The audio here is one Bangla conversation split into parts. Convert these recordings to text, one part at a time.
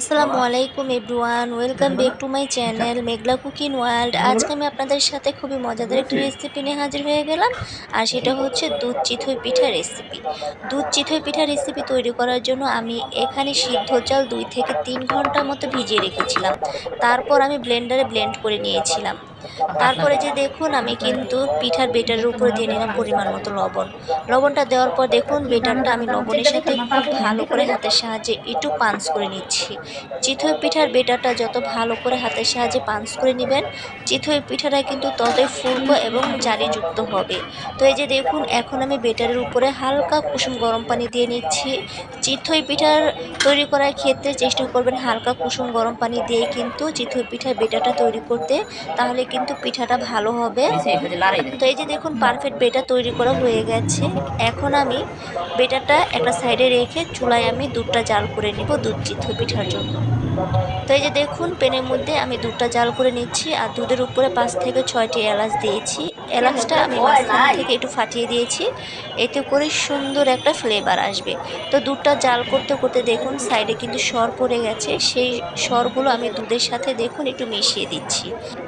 আসসালামু আলাইকুম everyone welcome back to my channel Meghla cooking world. আজকে আমি আপনাদের সাথে খুবই মজাদার একটি রেসিপি নিয়ে হাজির হয়ে গেলাম আর সেটা হচ্ছে দুধ চিথই পিঠা রেসিপি দুধ চিথই পিঠা রেসিপি তৈরি করার জন্য আমি এখানে সিদ্ধ চাল দুই থেকে তিন ঘণ্টার মতো ভিজিয়ে রেখেছিলাম। তারপর আমি ব্লেন্ডারে ব্লেন্ড করে নিয়েছিলাম। তারপরে যে দেখুন, আমি কিন্তু পিঠার বেটারের উপরে দিয়ে নিলাম পরিমাণ মতো লবণ। লবণটা দেওয়ার পর দেখুন, বেটারটা আমি লবণের সাথে খুব ভালো করে হাতের সাহায্যে একটু পাঞ্চ করে নিচ্ছি। চিথই পিঠার বেটারটা যত ভালো করে হাতের সাহায্যে পাঞ্চ করে নেবেন চিথই পিঠাটা কিন্তু ততই ফুলবো এবং জারিযুক্ত হবে। তো এই যে দেখুন, এখন আমি বেটারের উপরে হালকা কুসুম গরম পানি দিয়ে নিচ্ছি। চিথই পিঠার তৈরি করার ক্ষেত্রে চেষ্টা করবেন হালকা কুসুম গরম পানি দিয়ে কিন্তু চিথই পিঠার বেটারটা তৈরি করতে। তাহলে কিন্তু পিঠাটা ভালো হবে। তো এই যে দেখুন পারফেক্ট বেটা তৈরি করা হয়ে গেছে। এখন আমি বেটারটা একটা সাইডে রেখে চুলায় আমি দুধটা জাল করে নিব দুধ চিত্র পিঠার জন্য। তো এই যে দেখুন, পেনের মধ্যে আমি দুধটা জাল করে নিচ্ছি আর দুধের উপরে পাঁচ থেকে ছয়টি এলাচ দিয়েছি। এলাচটা আমি মাঝখান থেকে একটু ফাটিয়ে দিয়েছি, এতে করে সুন্দর একটা ফ্লেভার আসবে। তো দুধটা জাল করতে করতে দেখুন, সাইডে কিন্তু সর পড়ে গেছে, সেই সরগুলো আমি দুধের সাথে দেখুন একটু মিশিয়ে দিচ্ছি।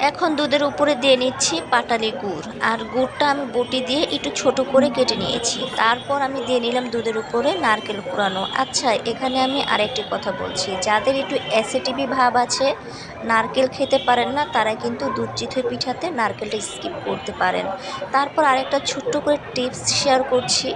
এখন দুধের উপরে দিয়ে নিচ্ছি পাটালি গুড়, আর গুড়টা আমি বটি দিয়ে একটু ছোট করে কেটে নিয়েছি। তারপর আমি দিয়ে নিলাম দুধের উপরে নারকেল কুড়ানো। আচ্ছা এখানে আমি আরেকটি কথা বলছি, যাদের একটু অ্যাসিটিভি ভাব আছে। নারকেল খেতে পারেন না, তারা কিন্তু দুধ চিথই পিঠাতে নারকেলটা স্কিপ করতে পারেন। তারপর আরেকটা ছোট্ট করে টিপস শেয়ার করছি।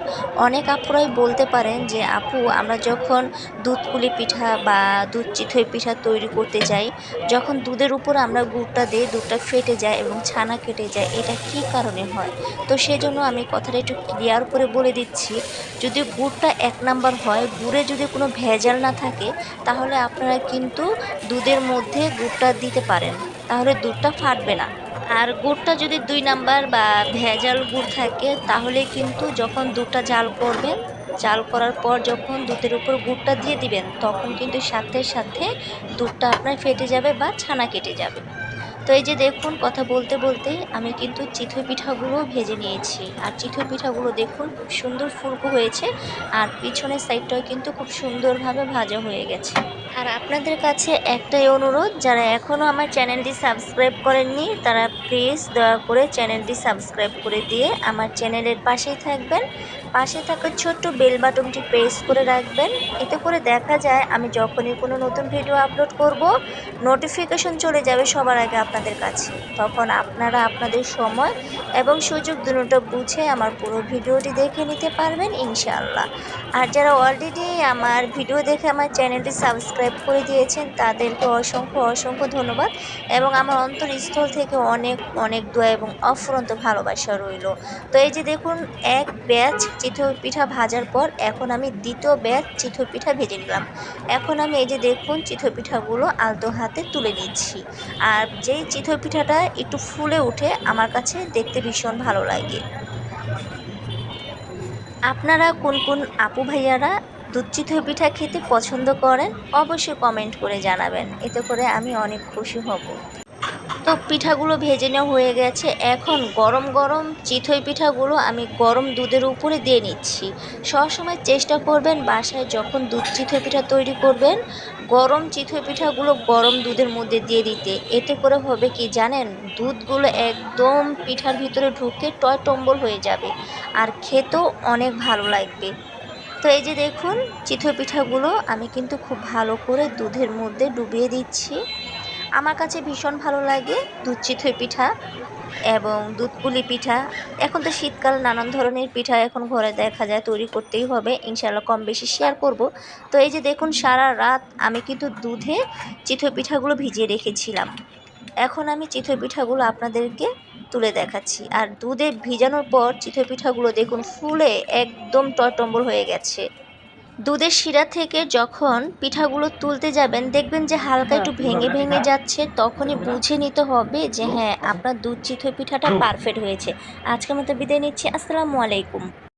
অনেক আপুরাই বলতে পারেন যে, আপু, আমরা যখন দুধ পুলি পিঠা বা দুধ চিথই পিঠা তৈরি করতে যাই, যখন দুধের উপর আমরা গুড়টা দিই, দুধটা ফেটে যায় এবং ছানা কেটে যায়, এটা কি কারণে হয়? তো সেজন্য আমি কথাটা একটু ক্লিয়ার করে বলে দিচ্ছি। যদি গুড়টা এক নাম্বার হয়, গুড়ে যদি কোনো ভেজাল না থাকে, তাহলে আপনারা কিন্তু দুধের মধ্যে গুড়টা দিতে পারেন, তাহলে দুধটা ফাটবে না। আর গুড়টা যদি দুই নাম্বার বা ভেজাল গুড় থাকে, তাহলে কিন্তু যখন দুধটা জাল করবেন, জাল করার পর যখন দুধের উপর গুড়টা দিয়ে দিবেন, তখন কিন্তু সাথে সাথে দুধটা আপনার ফেটে যাবে বা ছানা কেটে যাবে। তো এই যে দেখুন, কথা বলতে বলতে আমি কিন্তু চিথই পিঠাগুলো ভেজে নিয়েছি। আর চিথই পিঠাগুলো দেখুন, খুব সুন্দর ফুলকো হয়েছে। আর পিছনের সাইডটাও কিন্তু খুব সুন্দরভাবে ভাজা হয়ে গেছে। আর আপনাদের কাছে একটাই অনুরোধ, যারা এখনও আমার চ্যানেলটি সাবস্ক্রাইব করেননি, তারা প্লিজ দয়া করে চ্যানেলটি সাবস্ক্রাইব করে দিয়ে আমার চ্যানেলের পাশেই থাকবেন। পাশে থাকা ছোট্ট বেল বাটনটি প্রেস করে রাখবেন। এতে করে দেখা যায়, আমি যখনই কোনো নতুন ভিডিও আপলোড করব, নোটিফিকেশন চলে যাবে সবার আগে আপনাদের কাছে। তখন আপনারা আপনাদের সময় এবং সুযোগ দুটো বুঝে আমার পুরো ভিডিওটি দেখে নিতে পারবেন ইনশাআল্লাহ। আর যারা অলরেডি আমার ভিডিও দেখে আমার চ্যানেলটি সাবস্ক্রাইব করে দিয়েছেন, তাদেরকে অসংখ্য অসংখ্য ধন্যবাদ এবং আমার অন্তরস্থল থেকে অনেক অনেক দোয়া এবং অফুরন্ত ভালোবাসা রইল। তো এই যে দেখুন, এক ব্যাচ চিতই পিঠা ভাজার পর এখন আমি দ্বিতীয় ব্যাচ চিতই পিঠা ভেজে নিলাম। এখন আমি এই যে দেখুন চিতই পিঠাগুলো আলতো হাতে তুলে নিচ্ছি। আর যেই চিতই পিঠাটা একটু ফুলে উঠে আমার কাছে দেখতে ভীষণ ভালো লাগে। আপনারা কোন কোন আপু ভাইয়ারা দুধ চিতই পিঠা খেতে পছন্দ করেন, অবশ্যই কমেন্ট করে জানাবেন। এতে করে আমি অনেক খুশি হব। তো পিঠাগুলো ভেজে নেওয়া হয়ে গেছে। এখন গরম গরম চিথই পিঠাগুলো আমি গরম দুধের উপরে দিয়ে নিচ্ছি। সবসময় চেষ্টা করবেন বাসায় যখন দুধ চিথই পিঠা তৈরি করবেন, গরম চিথই পিঠাগুলো গরম দুধের মধ্যে দিয়ে দিতে। এতে করে হবে কি জানেন? দুধগুলো একদম পিঠার ভিতরে ঢুকে টয় টম্বল হয়ে যাবে আর খেতেও অনেক ভালো লাগবে। তো এই যে দেখুন চিথই পিঠাগুলো আমি কিন্তু খুব ভালো করে দুধের মধ্যে ডুবিয়ে দিচ্ছি। আমার কাছে ভীষণ ভালো লাগে দুধ চিথই পিঠা এবং দুধ পুলি পিঠা। এখন তো শীতকাল, নানান ধরনের পিঠা এখন ঘরে দেখা যায়, তৈরি করতেই হবে। ইনশাল্লাহ কম বেশি শেয়ার করব। তো এই যে দেখুন, সারা রাত আমি কিন্তু দুধে চিথই পিঠাগুলো ভিজিয়ে রেখেছিলাম। এখন আমি চিথই পিঠাগুলো আপনাদেরকে তুলে দেখাচ্ছি। আর দুধে ভিজানোর পর চিথই পিঠাগুলো দেখুন, ফুলে একদম টটম্বল হয়ে গেছে। দুধের শিরা থেকে যখন পিঠাগুলো তুলতে যাবেন দেখবেন যে হালকা একটু ভেঙে ভেঙে যাচ্ছে। তখনই বুঝে নিতে হবে যে হ্যাঁ আপনার দুধ চিথই পিঠাটা পারফেক্ট হয়েছে। আজকের মতো বিদায় নিচ্ছি। আসসালামু আলাইকুম।